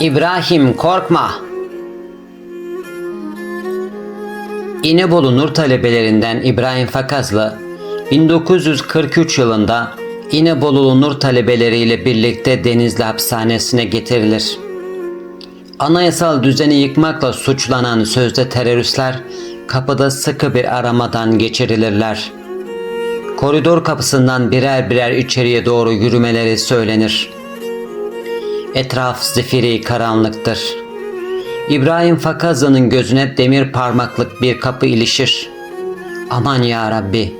İbrahim korkma. İnebolu Nur talebelerinden İbrahim Fakazlı 1943 yılında İnebolulu Nur talebeleriyle birlikte Denizli Hapishanesi'ne getirilir. Anayasal düzeni yıkmakla suçlanan sözde teröristler kapıda sıkı bir aramadan geçirilirler. Koridor kapısından birer birer içeriye doğru yürümeleri söylenir. Etraf zifiri karanlıktır. İbrahim Fakazlı'nın gözüne demir parmaklık bir kapı ilişir. Aman ya Rabbi.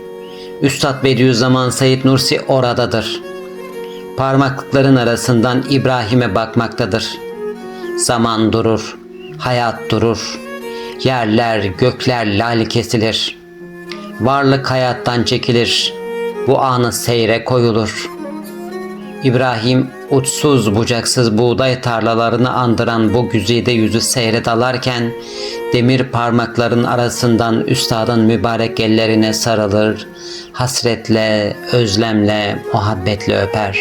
Üstad Bediüzzaman Said Nursi oradadır. Parmaklıkların arasından İbrahim'e bakmaktadır. Zaman durur, hayat durur. Yerler, gökler lal kesilir. Varlık hayattan çekilir. Bu anı seyre koyulur.'' İbrahim uçsuz bucaksız buğday tarlalarını andıran bu güzide yüzü seyre dalarken demir parmakların arasından üstadın mübarek ellerine sarılır, hasretle, özlemle, muhabbetle öper.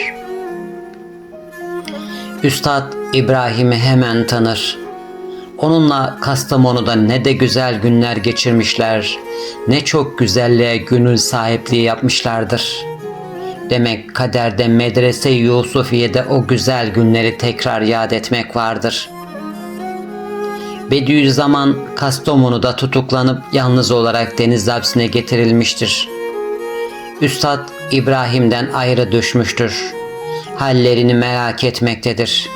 Üstad İbrahim'i hemen tanır. Onunla Kastamonu'da ne de güzel günler geçirmişler, ne çok güzelliğe gönül sahipliği yapmışlardır.'' Demek kaderde medrese Yusufiye'de o güzel günleri tekrar yad etmek vardır. Bediüzzaman Kastamonu'da tutuklanıp yalnız olarak deniz hapsine getirilmiştir. Üstad İbrahim'den ayrı düşmüştür. Hallerini merak etmektedir.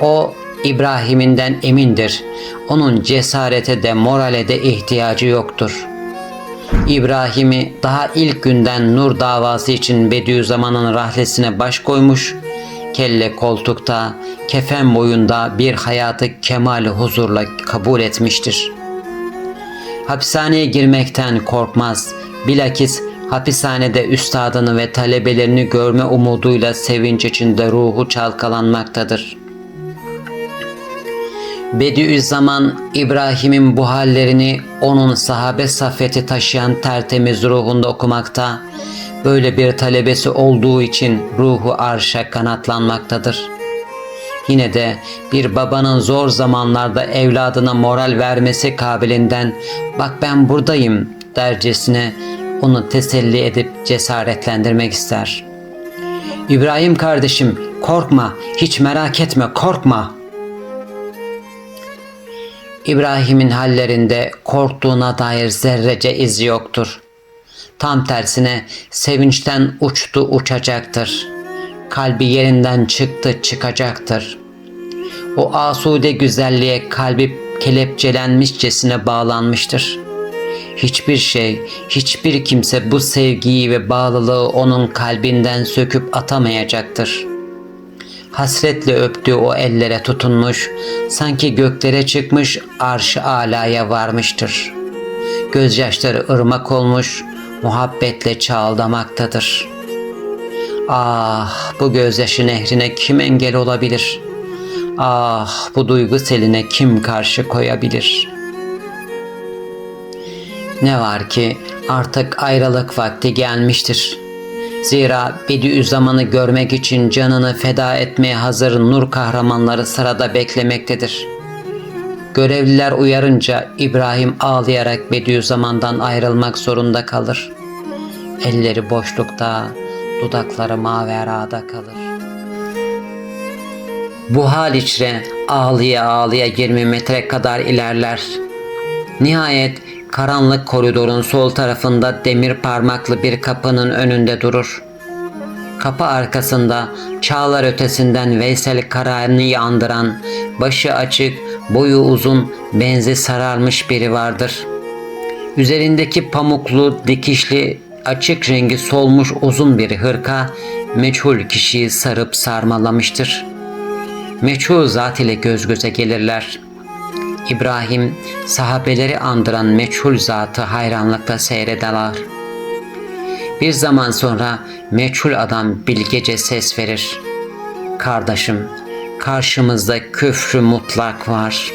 O İbrahim'inden emindir. Onun cesarete de morale de ihtiyacı yoktur.'' İbrahim'i daha ilk günden Nur davası için Bediüzzaman'ın rahlesine baş koymuş, kelle koltukta, kefen boyunda bir hayatı kemali huzurla kabul etmiştir. Hapishaneye girmekten korkmaz, bilakis hapishanede üstadını ve talebelerini görme umuduyla sevinç içinde ruhu çalkalanmaktadır.'' Bediüzzaman İbrahim'in bu hallerini onun sahabe safeti taşıyan tertemiz ruhunda okumakta, böyle bir talebesi olduğu için ruhu arşa kanatlanmaktadır. Yine de bir babanın zor zamanlarda evladına moral vermesi kabilinden bak ben buradayım dercesine onu teselli edip cesaretlendirmek ister. İbrahim kardeşim korkma hiç merak etme korkma.'' İbrahim'in hallerinde korktuğuna dair zerrece iz yoktur. Tam tersine sevinçten uçtu uçacaktır. Kalbi yerinden çıktı çıkacaktır. O asude güzelliğe kalbi kelepçelenmişçesine bağlanmıştır. Hiçbir şey, hiçbir kimse bu sevgiyi ve bağlılığı onun kalbinden söküp atamayacaktır.'' Hasretle öptüğü o ellere tutunmuş, sanki göklere çıkmış arş alaya varmıştır. Gözyaşları ırmak olmuş, muhabbetle çağıldamaktadır. Ah bu gözyaşı nehrine kim engel olabilir? Ah bu duygu seline kim karşı koyabilir? Ne var ki artık ayrılık vakti gelmiştir.'' Zira Bediüzzaman'ı görmek için canını feda etmeye hazır nur kahramanları sırada beklemektedir. Görevliler uyarınca İbrahim ağlayarak Bediüzzaman'dan ayrılmak zorunda kalır. Elleri boşlukta, dudakları maverada kalır. Bu hal içre ağlıya ağlıya 20 metre kadar ilerler. Nihayet karanlık koridorun sol tarafında demir parmaklı bir kapının önünde durur. Kapı arkasında çağlar ötesinden Veysel Karani'yi andıran, başı açık, boyu uzun, benzi sararmış biri vardır. Üzerindeki pamuklu, dikişli, açık rengi solmuş uzun bir hırka, meçhul kişiyi sarıp sarmalamıştır. Meçhul zat ile göz göze gelirler.'' İbrahim sahabeleri andıran meçhul zatı hayranlıkla seyrederler. Bir zaman sonra meçhul adam bilgece ses verir. Kardeşim, karşımızda küfrü mutlak var.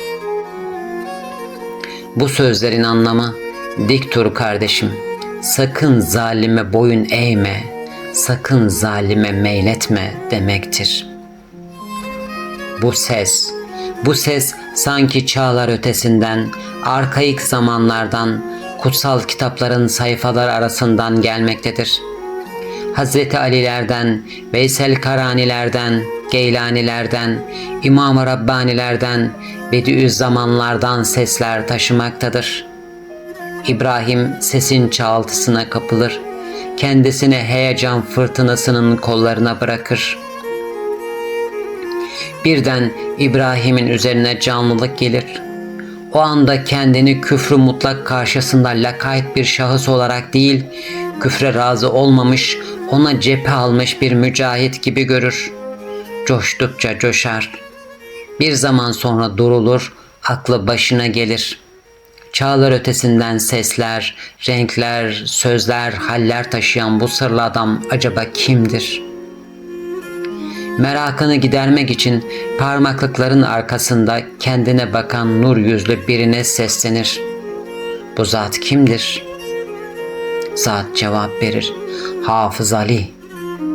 Bu sözlerin anlamı dik dur kardeşim. Sakın zalime boyun eğme, sakın zalime meyletme demektir.'' bu ses. Bu ses sanki çağlar ötesinden, arkaik zamanlardan, kutsal kitapların sayfaları arasından gelmektedir. Hazreti Alilerden, Veysel Karanilerden, Geylanilerden, İmam-ı Rabbanilerden, Bediüzzamanlardan sesler taşımaktadır. İbrahim sesin çağıltısına kapılır, kendisini heyecan fırtınasının kollarına bırakır. Birden İbrahim'in üzerine canlılık gelir. O anda kendini küfrü mutlak karşısında lakayt bir şahıs olarak değil, küfre razı olmamış, ona cephe almış bir mücahit gibi görür. Coştukça coşar. Bir zaman sonra durulur, aklı başına gelir. Çağlar ötesinden sesler, renkler, sözler, haller taşıyan bu sırlı adam acaba kimdir? Merakını gidermek için parmaklıkların arkasında kendine bakan nur yüzlü birine seslenir. Bu zat kimdir? Zat cevap verir. Hafız Ali.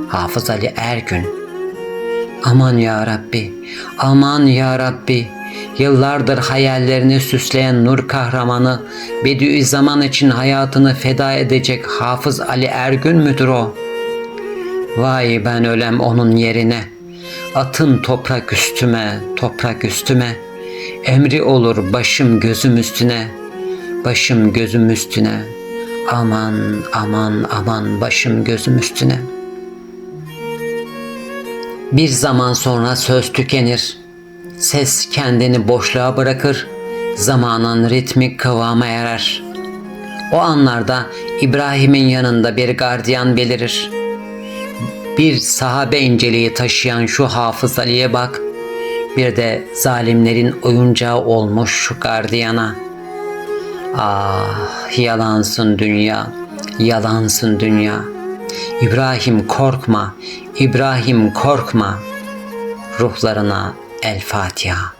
Hafız Ali Ergün. Aman ya Rabbi, aman ya Rabbi. Yıllardır hayallerini süsleyen nur kahramanı Bediüzzaman için hayatını feda edecek Hafız Ali Ergün müdür o? Vay ben ölem onun yerine. Atın toprak üstüme, toprak üstüme. Emri olur başım gözüm üstüne. Başım gözüm üstüne. Aman aman aman başım gözüm üstüne. Bir zaman sonra söz tükenir. Ses kendini boşluğa bırakır. Zamanın ritmik kıvama erer. O anlarda İbrahim'in yanında bir gardiyan belirir. Bir sahabe inceliği taşıyan şu Hafız Ali'ye bak. Bir de zalimlerin oyuncağı olmuş şu gardiyana. Ah yalansın dünya, yalansın dünya. İbrahim korkma, İbrahim korkma. Ruhlarına El Fatiha.